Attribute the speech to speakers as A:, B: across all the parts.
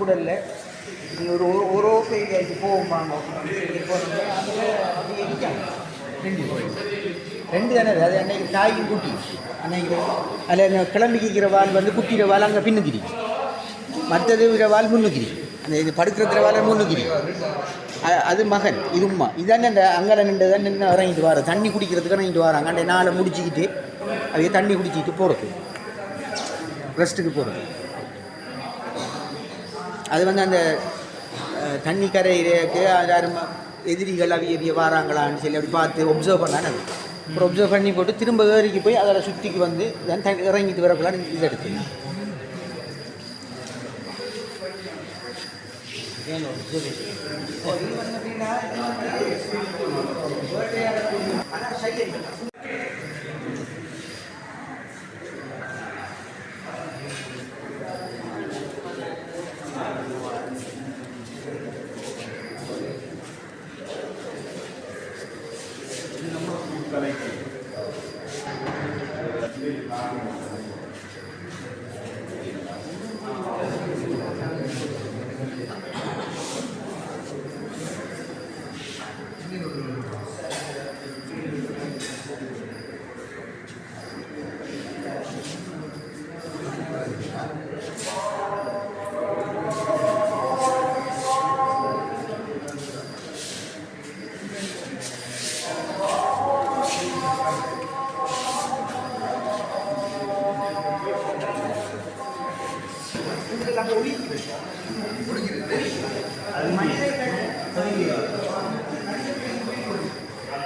A: அம்புடல்ல நீ ஒரு ஒரு ஒரு ஏரியாவுக்கு போகும்பாங்க அதில் இருக்காங்க ரெண்டு ரெண்டு தானே அது? அன்னைக்கு தாய்க்கும் குட்டி. அன்னைக்கு அதில் கிளம்பிக்கிற வால் வந்து குட்டிகிற வால் அங்கே பின்னுக்கிரி. மற்றது இருக்கிற வால் முன்னுக்கிரி. அந்த இது படுக்கிற வால் முன்னுக்கிரி. அது மகன் இது உமா இதானே இந்த அங்கே நின்று தான் நின்று இறங்கிட்டு வர தண்ணி குடிக்கிறதுக்கு இறங்கிட்டு வராங்க அந்த நாளை முடிச்சுக்கிட்டு அவைய தண்ணி குடிச்சிக்கிட்டு போகிறது ரெஸ்ட்டுக்கு போகிறது அது வந்து அந்த தண்ணி கரையிறக்கு யாரும் எதிரிகள் அவிய அவிய வாராங்களான்னு சொல்லி அப்படி பார்த்து ஒப்சர்வ் பண்ணானே அது அப்புறம் ஒப்சர்வ் பண்ணி போட்டு திரும்ப ஏறிக்கு போய் அதில் சுற்றிக்கு வந்து தன் தண்ணி இறங்கிட்டு வரக்குள்ளான்னு இது எடுத்து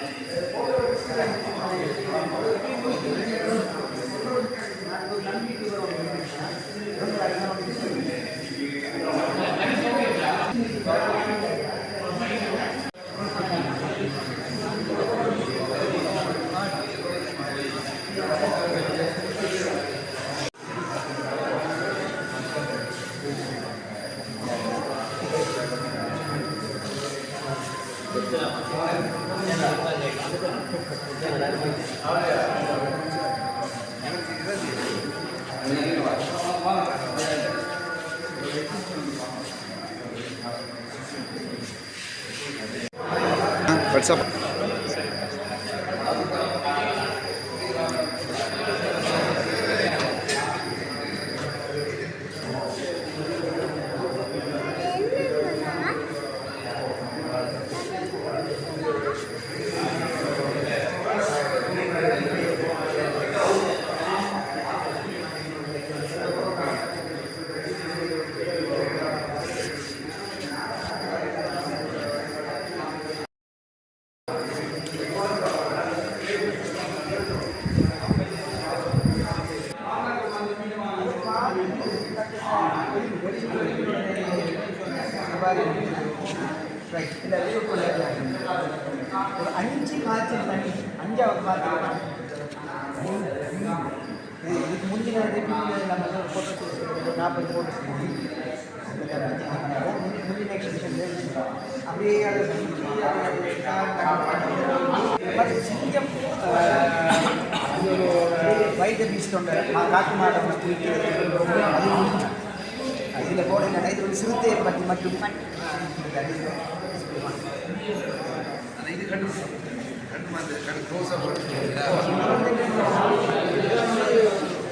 A: É
B: வாட்ஸ்அப்
A: ஒரு அஞ்சு காய்ச்சல் தண்ணி அஞ்சாவது காய்ச்சல் இதுக்கு முந்தினது நம்ம வந்து நாற்பது போட்டு முந்தின எக்ஸிபிஷன் அப்படியே அதை சிங்கம் பீச் தொண்டை காட்டு மாடம் அது முடிஞ்சு இதில் போட என்னன்னா இது ஒரு சிறுத்தையை பற்றி மட்டும்.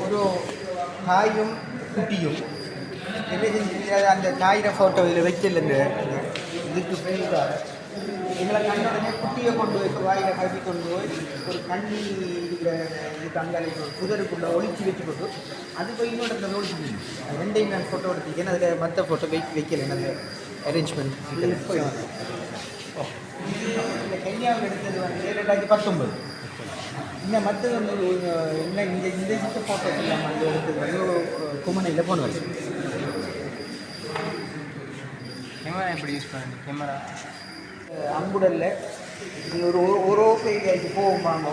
A: ஒரு தாயும் குட்டியும். என்ன செஞ்சு அந்த தாயிர ஃபோட்டோ இதில் வைக்கலங்க இந்த இதுக்கு பேருக்காக எங்களை கண்ட உடனே குட்டியை கொண்டு போய் வாயில கட்டி கொண்டு போய் ஒரு கண்ணி இருக்கிற இதுக்கு அங்காலே ஒரு புதருக்குள்ளே ஒளிச்சு வச்சு போட்டு அது போய் இன்னொரு இடத்துல ஒளிச்சு அது ரெண்டையும் நான் ஃபோட்டோ எடுத்துக்கேன் அதில் மற்ற ஃபோட்டோ வைக்க வைக்கல அந்த அரேஞ்ச்மெண்ட் இந்த கென்யாவில் எடுத்தது வந்து ரெண்டாயிரத்தி பத்தொம்பது இன்னும் மற்றது வந்து என்ன இந்த இந்த இந்த ஃபோட்டோஸ் எல்லாம் வந்து எடுத்தது வந்து குமனையில் போன வருஷம்
C: கேமரா எப்படி யூஸ் பண்ணுறது கேமரா
A: அம்புடல்ல. ஒரு ஒரு ஒரு போகும்பாங்க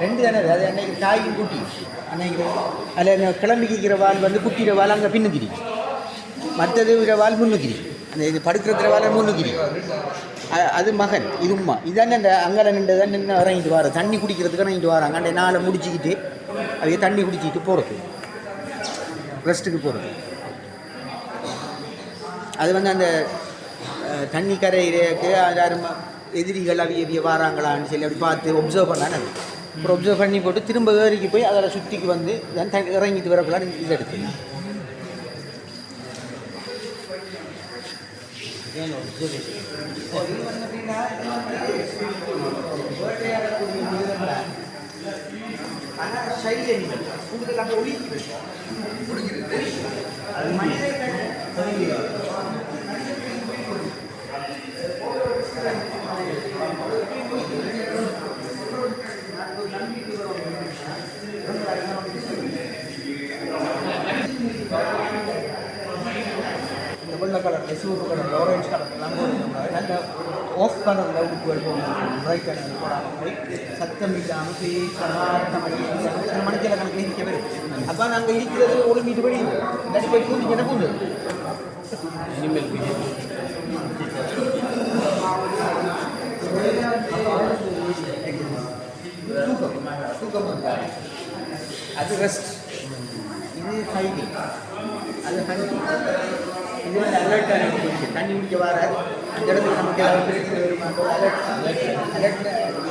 A: ரெண்டு தானே அது? அன்னைக்கு தாயும் குட்டி. அன்னைக்கு அதில் கிளம்பிக்கிற வால் வந்து குட்டிகிற வால் அங்கே பின்னுக்கிரி மற்றது இருக்கிற வால் முன்னுக்கிரி அந்த இது படுக்கிற வால் முன்னுக்கிரி அது மகன் இது உம்மா. இதானே அந்த அங்கே நின்று தான் நின்று இறங்கிட்டு வர. தண்ணி குடிக்கிறதுக்கு இறங்கிட்டு வராங்க அந்த நாளை முடிச்சுக்கிட்டு அவைய தண்ணி குடிச்சிக்கிட்டு போகிறது ரெஸ்ட்டுக்கு போகிறது அது வந்து அந்த தண்ணி கரையிறக்கு யாரும் எதிரிகள் அவிய அவிய வாராங்களான்னு சொல்லி அப்படி பார்த்து ஒப்சர்வ் பண்ணான்னு அது அப்புறம் ஒப்சர்வ் பண்ணி போட்டு திரும்ப ஏறிக்கு போய் அதில் சுற்றிக்கு வந்து then இறங்கிட்டு வரக்குள்ள இது எடுத்து. இந்த வெள்ளை கலர் சிவப்பு கலர் ஆரஞ்சு கலர் எல்லாம் நல்ல ஆஃப் கலரில் உடுப்புகள் போடணும் முறை கலர் போடாமல் சத்தம் இல்லாமல் பேசாமல் மணிக்கிழமை கணக்கு இருக்க வரும் அப்போ நாங்கள் இருக்கிறது ஒரு மீட்டு படி இல்லாட்டி போய் கூட்டி என்ன பூண்டு இனிமேல் தூக்கம் தூக்கம் அது ரெஸ்ட் இது ஹைடி அது ஹண்டி இது வந்து அலர்ட்டாக நமக்கு பிடிச்சி தண்ணி குடிக்க வராது அந்த இடத்துல நமக்கு ஏதாவது பிரச்சனை வருமா அலர்ட் அலர்ட்